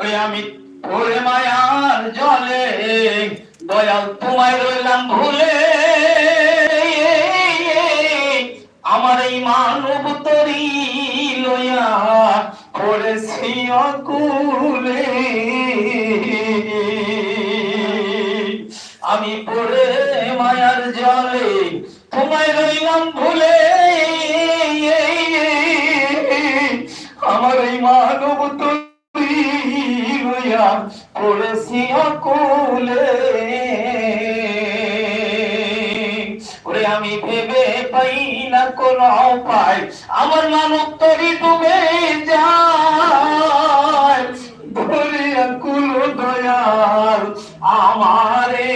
ওই আমি ওরে মায়ার জলে, দয়াল তোমায় রইলাম ভুলে। আমার এই মানব তরি লইয়া করেছি অকুলে। আমি পড়ে মায়ার জলে, তোমায় রইলাম ভুলে। আমার এই মানব তরি রইয়া পড়েছি অকুলে। ওরে, আমি ভেবে পাই না কোন উপায়। আমার মানব তরি ডুবে যায়। দয়াল, আমারে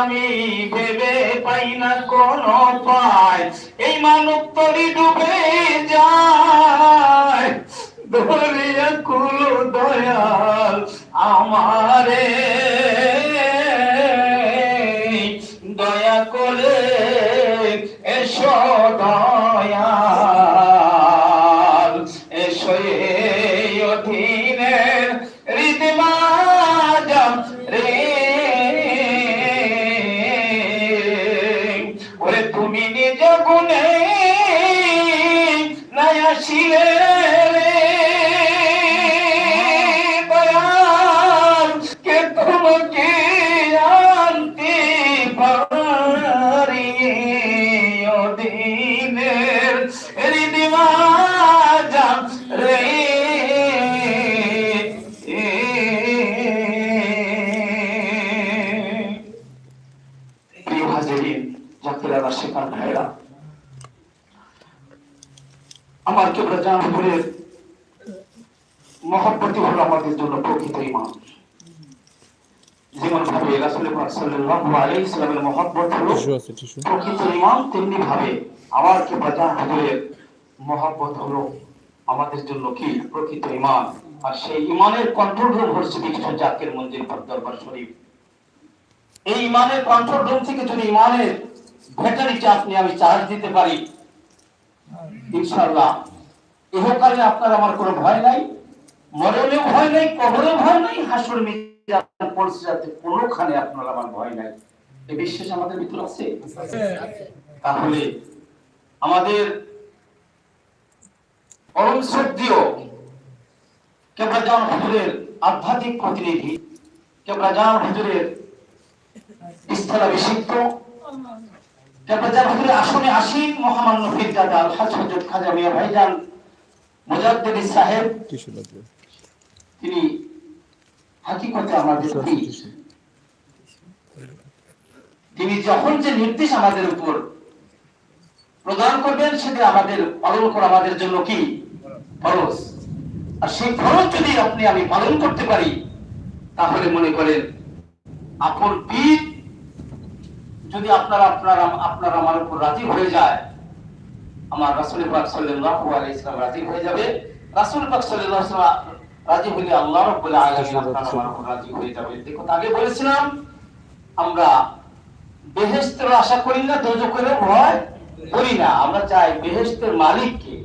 আমি ভেবে পাই না কোন উপায়। এই মানব তরি ডুবে যায়। ধরে কুল দয়াল আমারে। দয়া করে এসো দয়াল, এসো অধীনের হৃদমাজম রে। ওরে তুমি নিজ গুণে নাই আসিলে হাজিরিন জাকিরারা শেখার ভাইরা আমার কেবল হলো আমাদের জন্য প্রকৃত ইমান। যেমন ভাবে রাসূল পাক সাল্লাল্লাহু আলাইহি সাল্লামের মহব্বত হলো প্রকৃত ইমান তেমনি ভাবে আমার কেবল জাহাঙ্গীরের মহব্বত হলো আমাদের জন্য কি? প্রকৃত ইমান। আর সেই ইমানের কন্ট্রোল রুম হচ্ছে বিশ্ব জাকের মন্দির দরবার শরীফ। এই ইমানের কন্ট্রোল রুম থেকে যদি ইমানের ব্যাটারিটা আপনি আমি চার্জ দিতে পারি ইনশাআল্লাহ। ইহকালে আপনার আমার কোনো ভয় নাই মরণেও ভয় নাই কবরেও ভয় নাই হাসুর মিজান যাতে কোনোখানে আপনার আমার ভয় নাই। এই বিশ্বাস আমাদের ভিতর আছে? তাহলে আমাদের পরম শ্রদ্ধীয় কেবলাজান হুজুরের আধ্যাত্মিক প্রতিনিধি কেবলাজান হুজুরের হুজুরের আসনে মহামান্য পীরজাদা আলহাজ হজরত খাজা মিয়া ভাইজান মুজাদ্দিদ সাহেব। তিনি হাকিকতে আমাদের আছে পীর। টিস্যু তিনি যখন যে নির্দেশ আমাদের উপর প্রদান করবেন সেটা আমাদের পালন করা আমাদের জন্য কি? ফরজ। আর সেই ফরজ যদি আপনি আমি পালন করতে পারি তাহলে মনে করেন আপন পীর যদি আপনারা আপনারা আপনার আমার উপর রাজি হয়ে যায়, আমার রাসূল পাক সাল্লাল্লাহু আলাইহি সাল্লাম রাজি হয়ে যাবে। রাসূল পাক আলাইহি রাজি হলে আল্লাহ রাব্বুল আলামিন আপনার আমার উপর রাজি হয়ে যাবে। দেখো আগে বলেছিলাম, আমরা বেহেস্তের আশা করি না দোজখের ভয় করি না। আমরা চাই বেহেস্তের মালিককে।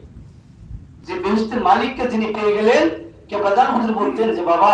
যে বেহেস্তের মালিককে যিনি পেয়ে গেলেন কে প্রধান হুজুর বলতেন যে, বাবা